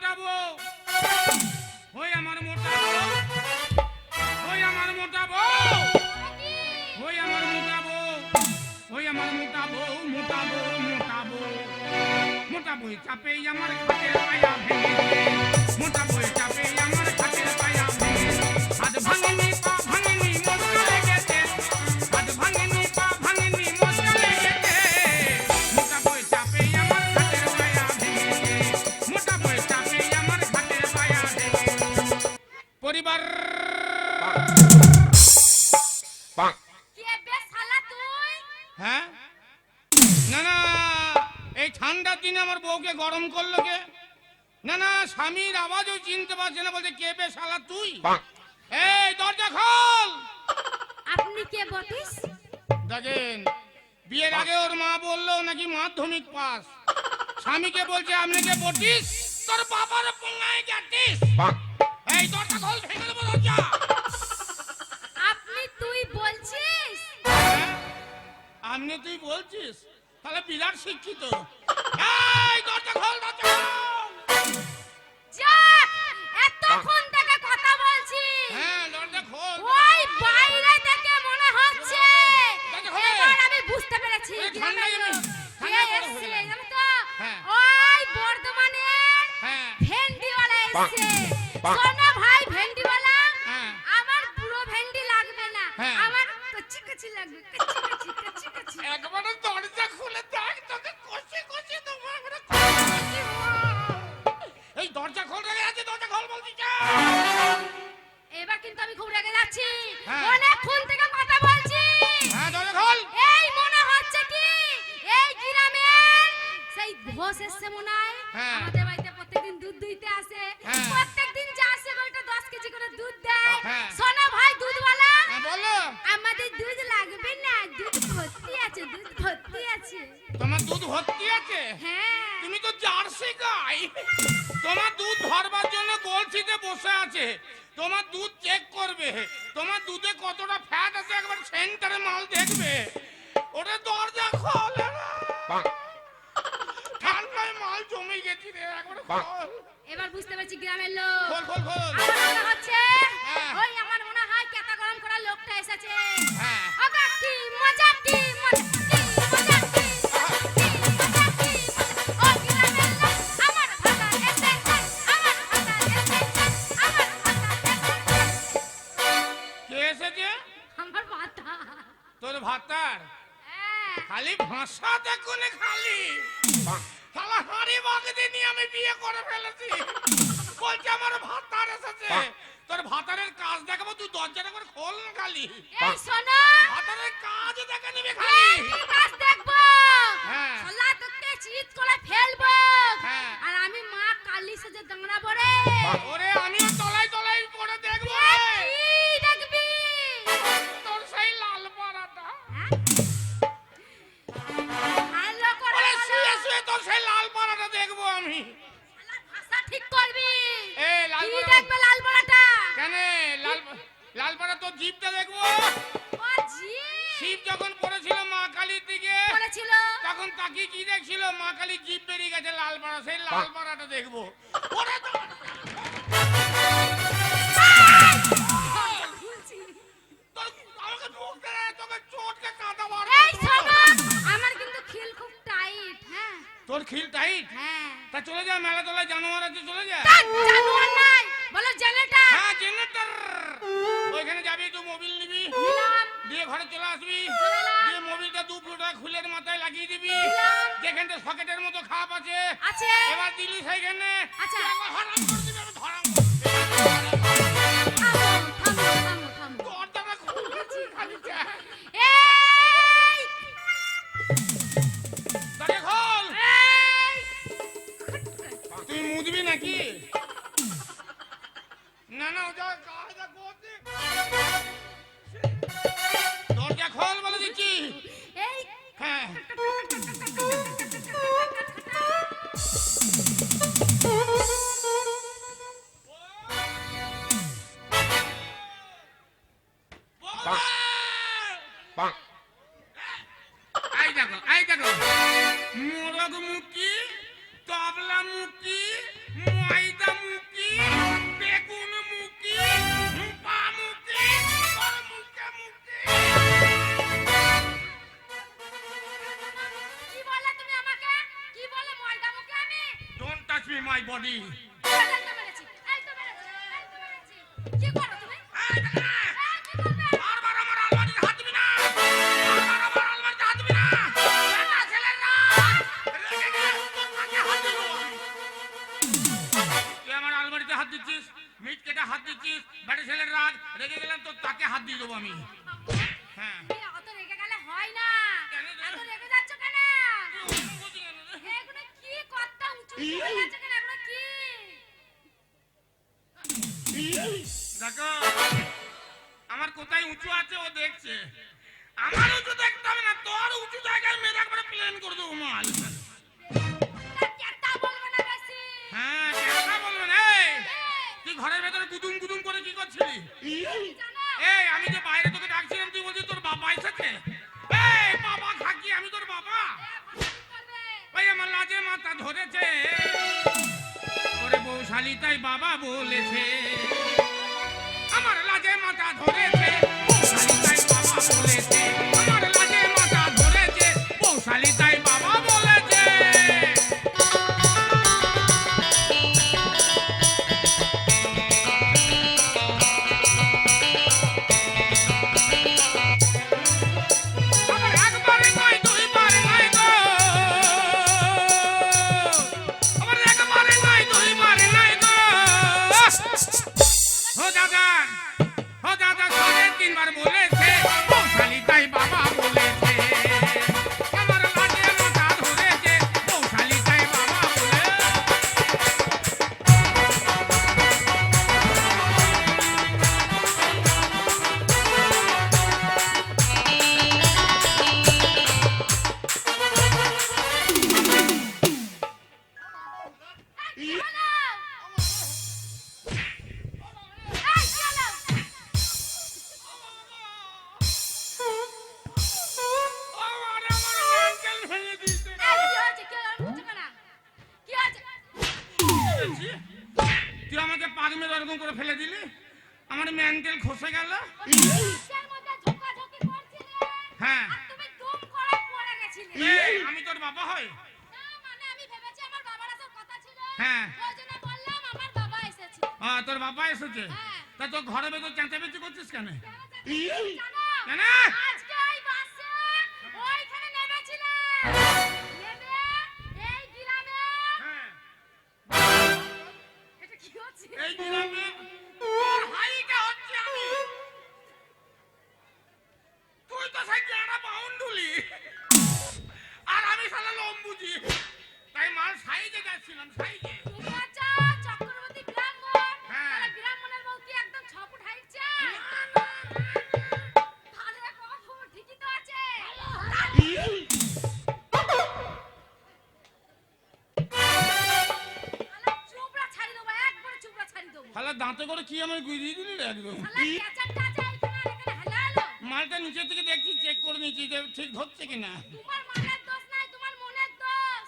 মোটা বউ ওই আমার মোটা বউ। ওই আমার মোটা বউ। ওই আমার মোটা বউ। ওই আমার মোটা বউ মোটা বউ মোটা বউ। মোটা বই চাপে আমার খাটের পায়া ভেঙে মোটা বই চাপে আমার খাটের পায়া ভেঙে হাত ভাঙেনি, পা ভাঙেনি মস্কা হ্যাঁ? না না এই ঠান্ডার দিনে আমার বউকে গরম করল কে? না না স্বামীর আওয়াজও চিনতে পারছে না বলছে কে বে শালা তুই? এই দরজা খোল! আপনি কে বটিস দেখেন বিয়ের আগে ওর মা বলল নাকি মাধ্যমিক পাস। স্বামীকে বলছে আপনি কে বটিস তোর বাবার পোঙায় গেটিস এই দরজা খোল ভেঙে দেবো দরজা! আপনি তুই বলছিস? তাহলে বিরাট শিক্ষিত। এই দরজা খোল দরজা এতক্ষণ থেকে কথা বলছি। হ্যাঁ দরজা খোল ওই বাইরে থেকে মনে হচ্ছে। এবার আমি বুঝতে পেরেছি। আমি- বড় এসছে? হয়ে গেলাম। জানো তো? হ্যাঁ। ওই বর্ধমানের হ্যাঁ। ভেন্ডিওয়ালা এসছে। ঘোষ এসছে মনে হয়। আমাদের বাড়িতে প্রত্যেকদিন দুধ দুইতে আসে। হ্যাঁ। প্রত্যেকদিন যা আসে ওইটা দশ কেজি করে দুধ দেয়। হ্যাঁ। শোনো ভাই দুধওয়ালা। বলো। আমাদের দুধ লাগবে না। দুধ ভর্তি আছে দুধ ভর্তি আছে। তোমার দুধ ভর্তি আছে? হ্যাঁ। তুমি তো জার্সি গাই। তোমার দুধ ধরবার জন্য গোলসিতে বসে আছে। তোমার দুধ চেক করবে। তোমার দুধে কতটা ফ্যাট আছে একবার সেন্টারে মাল দেখবে। ওটা দরজা খোলে না। ঠান্ডায় মাল জমে গেছি রে একবার এবার বুঝতে পারছি গ্রামের লোক। খোল খোল খোল। আমার মনে হচ্ছে হ্যাঁ। ওই আমার কালী সেজে দাঁড়াবো ওরে আমিও তলাই তলাই করে দেখব। কি দেখবি। তোর সেই লাল পাড়াটা ভালো করে ওরে শুয়ে শুয়ে তোর সেই লাল পাড়াটা দেখব আমি। ভাষা ঠিক করবি। এ লাল কি পাড়া দেখবে লাল বড়াটা কেন লাল লাল পাড়া তোর জিপটা দেখব? ও জি শিব যখন পড়েছিল মা কালীর দিকে তখন তাকে কি দেখছিল? মা কালী জিপ বেরিয়ে গেছে লাল পাড়া সেই লাল পাড়াটা দেখব। তোর খিল টাইট হ্যাঁ। তোর খিল টাইট হ্যাঁ। তা চলে যা মেলা তোলায় জানোয়ার আছে চলে যা। জানোয়ার নাই বলো হ্যাঁ ওইখানে যাবি তুই মোবিল নিবি। দিয়ে ঘরে চলে আসবি। খুলের মাথায় লাগিয়ে দিবি। যেখানটা সকেটের মতো খাপ আছে। আছে। এবার দিলি সেইখানে। আচ্ছা। করে দিবি আমি ধরাম এই! তুই মুদবি নাকি? না না ওটা কাজটা করতে। দরজা খোল বলে দিচ্ছি। এই! হ্যাঁ মাই বডি এই তো মেরেছি এই তো মেরেছি এই তো মেরেছি কি দেখছে আমার উঁচু দেখতে হবে না তোর উঁচু জায়গায় প্লেন করে দেবো মাল। হ্যাঁ কেন বলবে না। তুই ঘরের ভেতরে গুদুম গুদুম করে কি করছিলি? এই আমি যে বাইরে তোকে ডাকছিলাম তুই বলছিস তোর বাবা এসেছে? এই বাবা খাকি আমি তোর বাবা। আমার লাজে মাথা ধরেছে। ওরে বৌশালী তাই বাবা বলেছে। আমার লাজে মাথা ধরেছে। বাবা বলেছে হ্যাঁ। তা তোর ঘরে ভেতর চেঁচামেচি করছিস কেন? কেন এই গ্রামে শালা দাঁতে করে কি আমার গুঁড়িয়ে দিলি রে একদম? মালটা নিচের থেকে দেখছি চেক করে নিচ্ছি যে ঠিক ধরছে কিনা? তোমার মনের দোষ নাই তোমার মনের দোষ।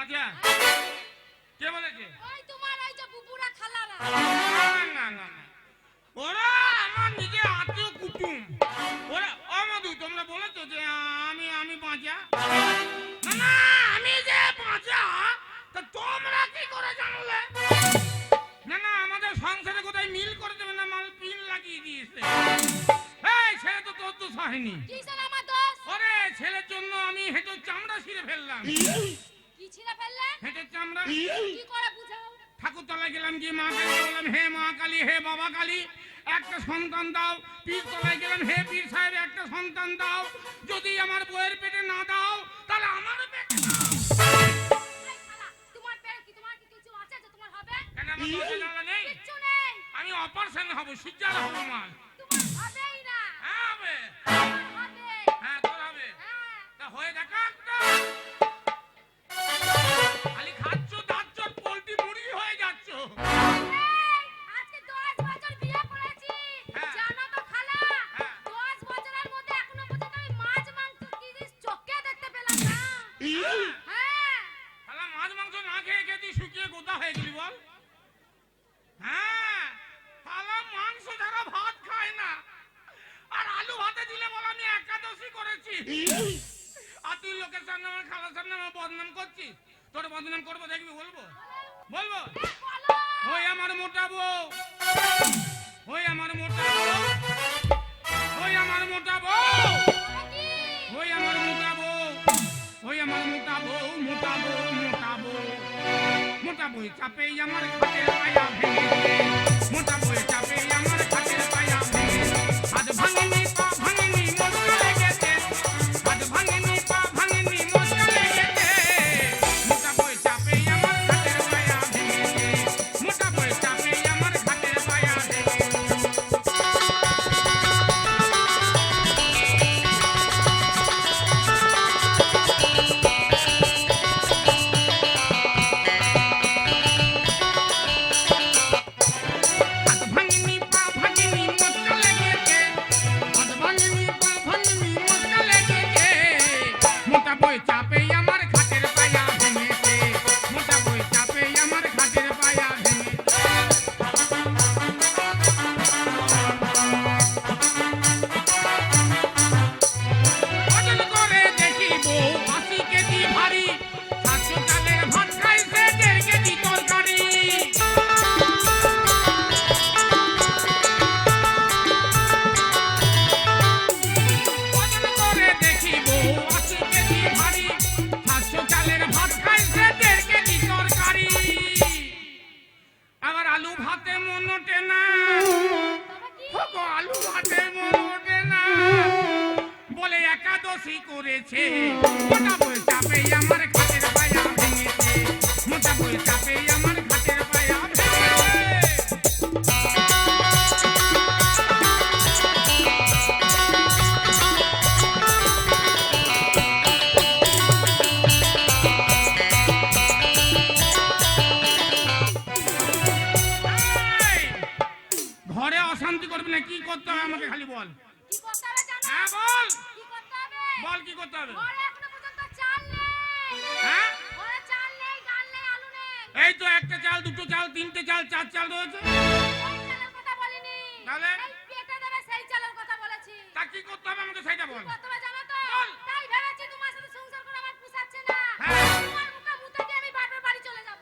আমি কে বলেছে ওই তোমার ওই যে বুবুরা খালারা। না না না না। ওরা আমার নিজের আত্মীয় কুটুম। ওরা অমধু তোমরা বলেছ যে আমি আমি বাঁচা? না না আমি যে বাঁচা তা তোমরা কি করে জানলে? না না আমাদের সংসারে কোথায় মিল করে দেবে না মাল পিন লাগিয়ে দিয়েছে? এই ছেলে তো তোর তো সহেনি কিসের ওরে ছেলের জন্য আমি হেঁটে চামড়া ছিঁড়ে ফেললাম। ছিঁড়ে ফেললে? হেঁটে চামড়া কি করে বুঝাও? ঠাকুর গেলাম গিয়ে মা কালী বললাম হে মা কালী হে বাবা কালী একটা সন্তান দাও পীর তলায় গেলাম হে পীর সাহেব একটা সন্তান দাও যদি আমার বইয়ের পেটে না দাও তাহলে আমার পেটে দাও এই শালা, তোমার পেটে কি তোমার কি কিছু আছে যে তোমার হবে? কেন আমার দরজা জানলা নেই কিচ্ছু নেই। আমি অপারেশন হব সিজার হব মাল বদনাম করব, দেখবি, বলব? বলব? ওই আমার মোটা বউ। ওই আমার মোটা বউ। ওই আমার মোটা বউ। ওই আমার মোটা বউ। ওই আমার মোটা বউ মোটা বউ মোটা বউ। মোটা বই চাপে আমার খাটের পায়া ভেঙেছে মোটা বই চাপে আমার খাটের পায়া ভেঙেছে হাত ভাঙেনি হবে সেটা বল করতে জানো তো। তাই ভেবেছি তোমার সাথে সংসার করে আমার পুষাচ্ছে না। হ্যাঁ। তোমার মুখে মুতে দিয়ে আমি বাপের বাড়ি চলে যাব।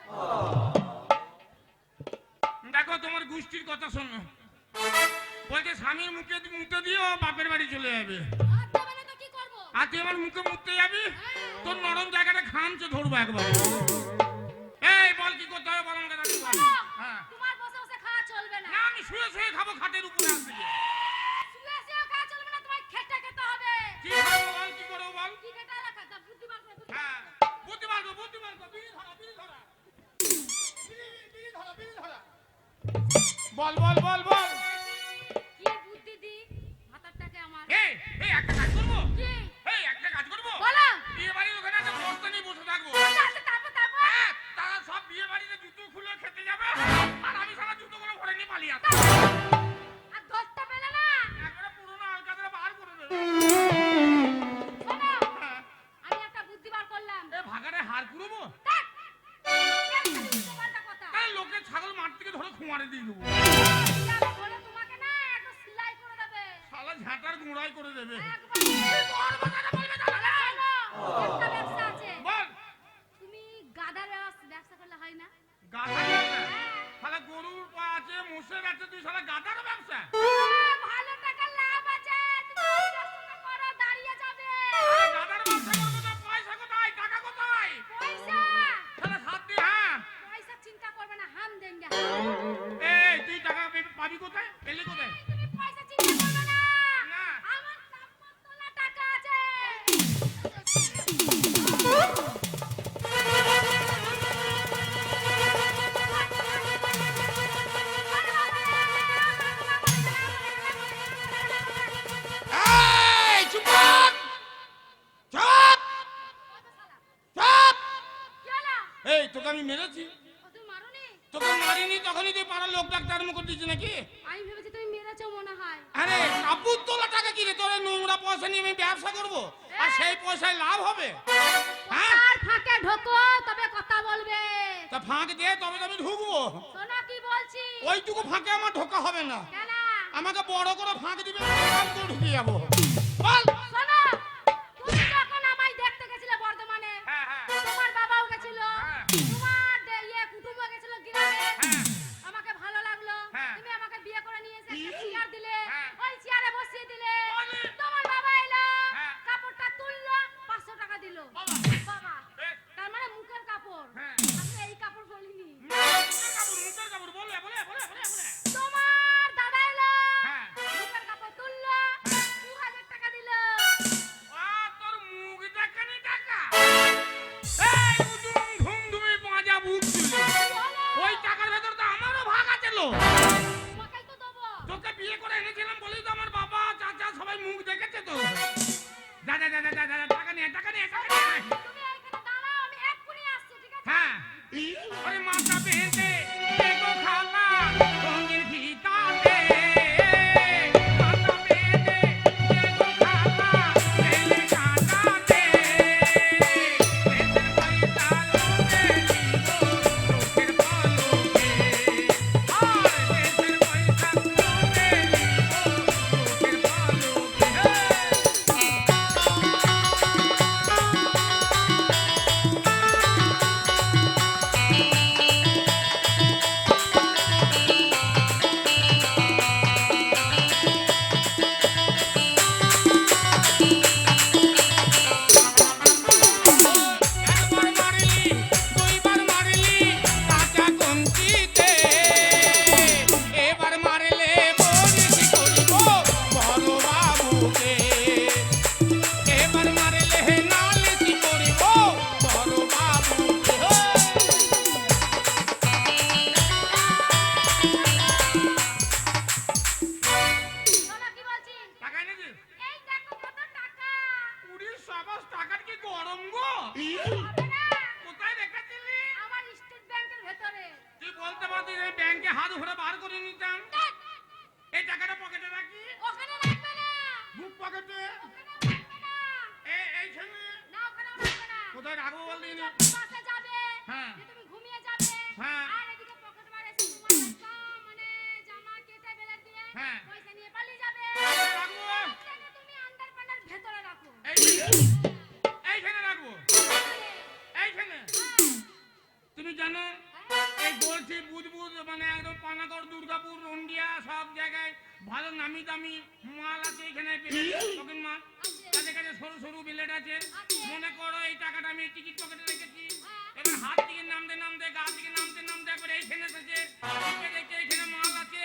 দেখো তোমার গোষ্ঠীর কথা শোনো। বলছে স্বামীর মুখে মুখে দিও বাপের বাড়ি চলে যাবে। হাত দেবে না তো কি করব? আর তুই আমার মুখে মুখতে যাবি? তোর নরম জায়গাটা খামচে ধরবো একবার। এই বল কি করতে হবে? বল আমাকে হ্যাঁ। তোমার বসে বসে খাওয়া চলবে না। না আমি শুয়ে শুয়ে খাব খাটের উপরে আসবে বল বল বল বল। কি বুদ্ধি দি ভাতারটাকে আমার। এই এই একটা কাজ করব? কি? এই একটা কাজ করব? বলো। বিয়ে বাড়ির ওখানে একটা বস্তা নিয়ে বসে থাকব। তারপর তারপর হ্যাঁ, তারা সব বিয়ে বাড়িতে জুতো খুলে খেতে যাবে। আর আমি সারা জুতো করে ভরে নিয়ে পালিয়ে আসব। তোকে আমি মেরেছি? তোকে মারিনি তখনই তুই পাড়ার লোক ডাক্তার আরম্ভ করে দিয়েছি নাকি? আমি ভেবেছি তুমি মেরেছো মনে হয়। আরে কাপড় তোলা টাকা কি রে? তোর নোংরা পয়সা নিয়ে আমি ব্যবসা করব? আর সেই পয়সায় লাভ হবে? হ্যাঁ? আর ফাঁকে ঢোকো তবে কথা বলবে। তা ফাঁক দিয়ে তবে আমি ঢুকবো। শোনো কি বলছি। ওইটুকু ফাঁকে আমার ঢোকা হবে না। আমাকে বড় করে ফাঁক দিবে আমি ঢুকে যাব। বল! Yeah. মাল আছে এখানে শৌখিন মাল তাদের কাছে সরু সরু বিলেট আছে। মনে করো এই টাকাটা আমি টিকিট পকেটে রেখেছি। এবার হাত দিকে নামতে নামতে গা দিকে নামতে নামতে একবার এইখানে এসেছে। এইখানে মাল আছে।